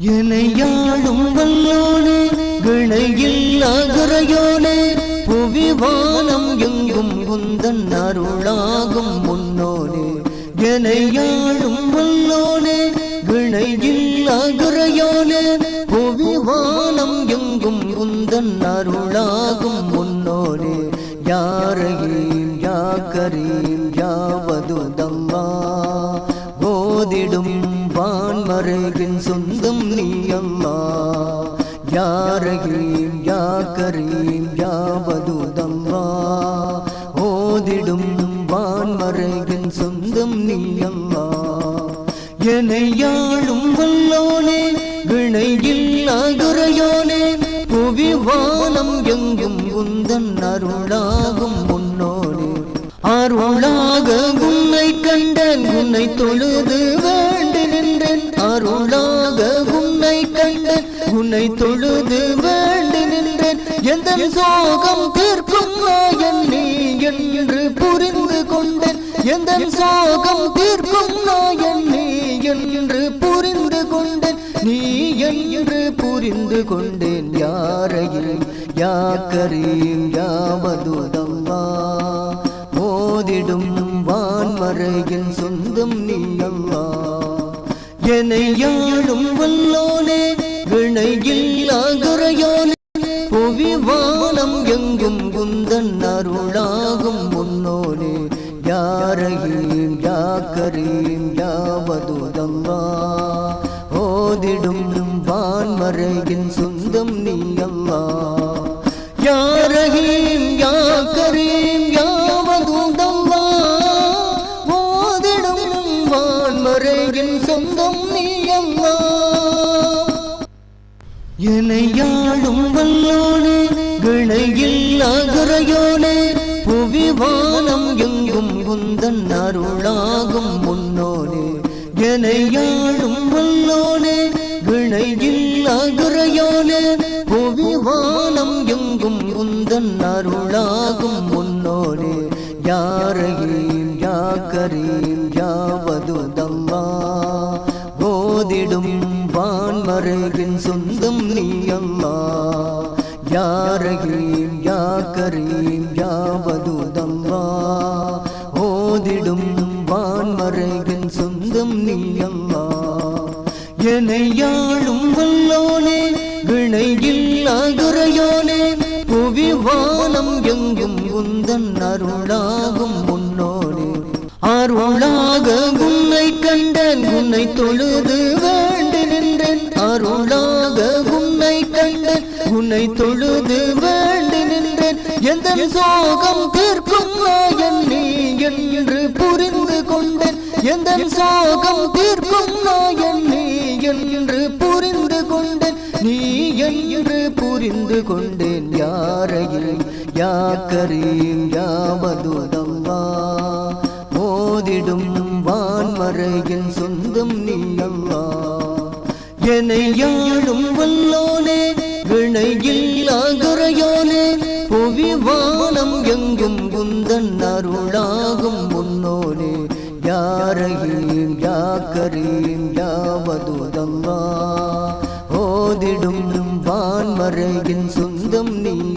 எனையாளும் வல்லோனே கிணையில் அகரையோனே புவிவானம் எங்கும் குந்தன் அருளாகும் முன்னோனே. எனையாளும் வல்லோனே கிணையில் அகரையோனே புவிவானம் எங்கும் குந்தன் அருளாகும் முன்னோனே. யாரையும் யாக்கரையும் ரஹீம் யா கரீம் யா வதுதம்மா ஓதிடும் வான்மறையின் சொந்தம் நீ அம்மா எனையாளும் வல்லோனே வினையில் அகுரையோனே புவி வானம் எங்கும் உந்தன் அருளாகும் முன்னோனே அருளாக உன்னை கண்டன் உன்னை தொழுது வேண்டி நின்றேன் அருளாக உன்னை தொழுது வேண்டி நின்றேன். எந்த சோகம் தீர்க்கும் நாயன் நீ என்று புரிந்து கொண்டேன். எந்த சோகம் தீர்க்கும் நாயன் நீ என்று புரிந்து கொண்டேன். நீ என்று புரிந்து கொண்டேன் யாரையும் யாக்கரையும் யாவதுதம்மா மோதிடும் வான்மறையின் சொந்தம் நீ அம்மா. என்னை யாழும் வல்லோனே வினையில் அகரையோனே புவி வானம் எங்கும் குந்தன் அருளாகும் முன்னோனே. யாரையும் யாக்கரையும் யாவதுதம்மா. ஓதிடும் வான்மறையின் சொந்தம் நீ அம்மா யாரையும் யாக்கரையும் யாவதுதம்மா. ஓதிடும் வான்மறையின் சொந்தம் நீ அம்மா எனையாளும் வல்லோனே கிணையில் அகரையோனே புவிவானம் எங்கும் குந்தன் அருளாகும் முன்னோனே. எனையாளும் வல்லோனே கிணையில் அகரையோனே புவிவானம் எங்கும் குந்தன் அருளாகும் முன்னோனே. யாரையும் யாக்கரே வான்மறையின் சொந்தம் நீ அம்மா யாரையும் யாக்கரையும் யாவதுதம்மா ஓதிடும் வான்மறைகின் சொந்தம் நீ அம்மா எனையாளும் வல்லோனே வினையில் அகுரையோனே புவி வானம் எங்கும் உந்தன் அருளாகும் முன்னோனே. அருளாக உன்னை கண்டன் உன்னை தொழுது அருளாக உன்னை கண்டன் உன்னை தொழுது வேண்டி நின்றேன். எந்த சோகம் தீர்க்கும் நாயன் நீ என்று புரிந்து கொண்டேன். எந்த சோகம் தீர்க்கும் நாயன் நீ என்று புரிந்து கொண்டேன். நீ என்று புரிந்து கொண்டேன் யாரையும் யாக்கரையும் யாவதுதம்மா. மோதிடும் வான்மறையின் சொந்தம் நீ அம்மா. எனையாளும் வல்லோனே வினையில் அகரையோனே புவி வானம் எங்கும் குந்தன் அருளாகும் முன்னோனே. யாரையும் யாக்கரையும் யாவதுதம்மா. ஓதிடும் வான்மறையின் சொந்தம் நீ.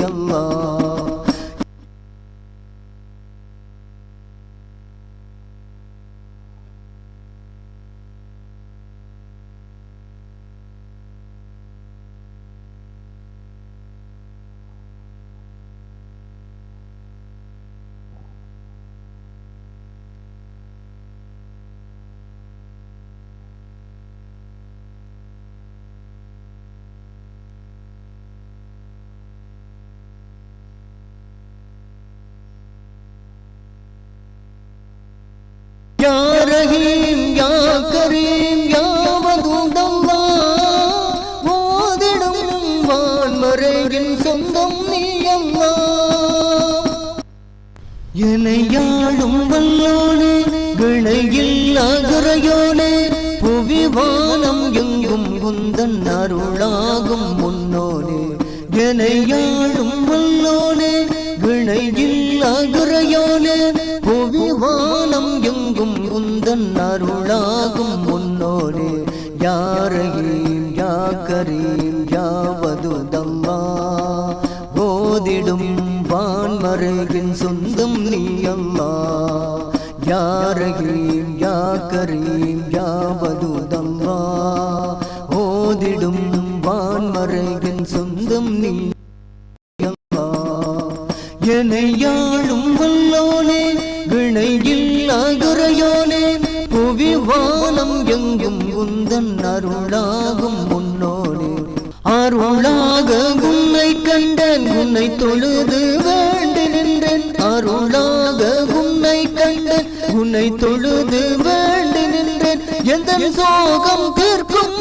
யா ரஹீம் அம்மா யாரையும் யாக்கரையும் யாவதுதம்மா ஓதிடும் வான்மறையின் சொந்தம் நீயம்மா. எனையாளும் வல்லோனே கிணையில் அகரையோனே புவி வானம் எங்கும் குந்தன் அருளாகும் முன்னோனே. எனையாளும் ரஹீம் யா கரீம் யா வதுதல்லா ஓதிடும் வான்மறையின் சொந்தம் நீ அல்லா யா ரஹீம் யா கரீம் யா வதுதல்லா ஓதிடும் வான்மறையின் சொந்தம் நீ எனையாளும் வல்லோனே உந்தன் அருளாகும் முன்னோடு அருளாக உன்னை கண்டன் உன்னை தொழுது வேண்டு நின்றேன். அருளாக உன்னை கண்டன் உன்னை தொழுது வேண்டு நின்றேன். எந்த சோகம் தீர்க்கும்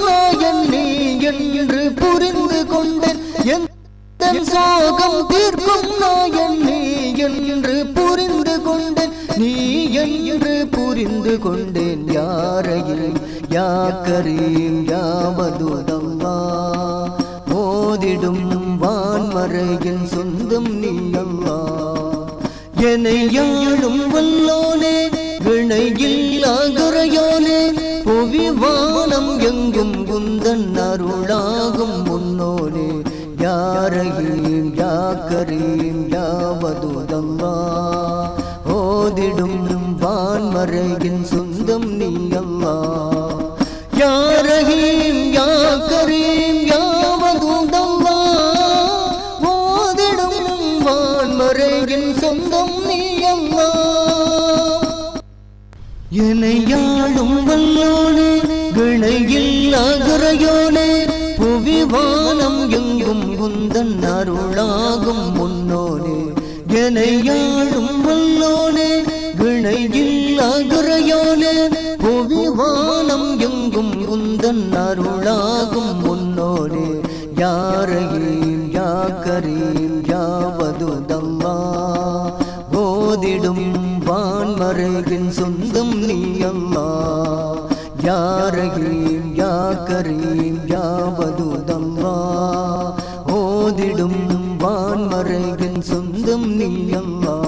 நீ என்று புரிந்து கொண்டேன். எந்த சோகம் தீர்க்கும் நாயன் நீ என்று புரிந்து கொண்டேன். நீ என்று புரிந்து கொண்டேன். யாரையில் யா கரீம் யாவதுதல்லா ஓதிடும் வான்மறையின் சொந்தம் நீ அல்லா என்னை யாழும் வல்லோனே வினையில்லா குறையோனே புவி வானம் எங்கும் குந்தன் அருளாகும் முன்னோனே. யாரையும் யாக்கரையும் யாவதுதல்லா ஓதிடும் வான்மறையின் சொந்தம் ரஹீம் யா கரீம் யா யாவதுதல்லா ஓதிடும் வான்மறையின் சொந்தம் நீ அல்லா எனையாளும் வல்லோனே கிணையில்லா குறையோனே புவி வானம் எங்கும் குந்தன் அருளாகும் முன்னோனே. எனையாளும் வல்லோனே கிணையில்லா குறையோனே எங்கும் உந்தன் அருளாகும் முன்னோனே யாரையும் யாக்கரீம் யாவதுதல்லா போதிடும் வான்மறையின் சொந்தம் நீ அல்லா யாரையும் யாக்கரீம் யாவதுதல்லா ஓதிடும் வான்மறையின் சொந்தம் நீ அல்லா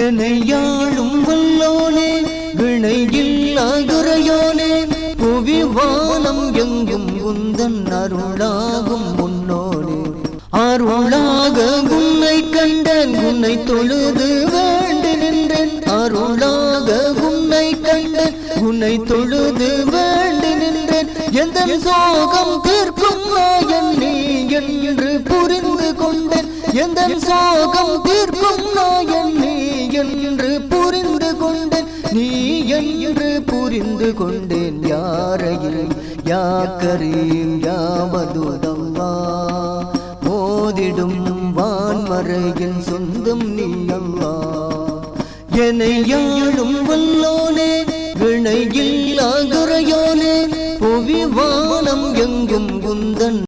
எனையாளும் யாழும் உந்தன் அருளாகும் உன்னோடு அருளாக உன்னை கண்டன் உன்னை தொழுது வேண்டு நின்றேன். அருளாக உன்னை கண்டன் உன்னை தொழுது வேண்டு நின்றேன். எந்த சோகம் தீர்க்கும் நீ என்று புரிந்து கொண்டேன். எந்த சோகம் தீர்க்கும் நாயன் நீ என்று என்று புரிந்து கொண்டேன் யாரையும் யாக்கரீம் யாவதுதல்லா மோதிடும் வான்மறையின் சொந்தம் நீங்கம்மா என்னை யாழும் வல்லோனே வினையில்லா குறையோனே. புவி வானம் எங்கும் குந்தன்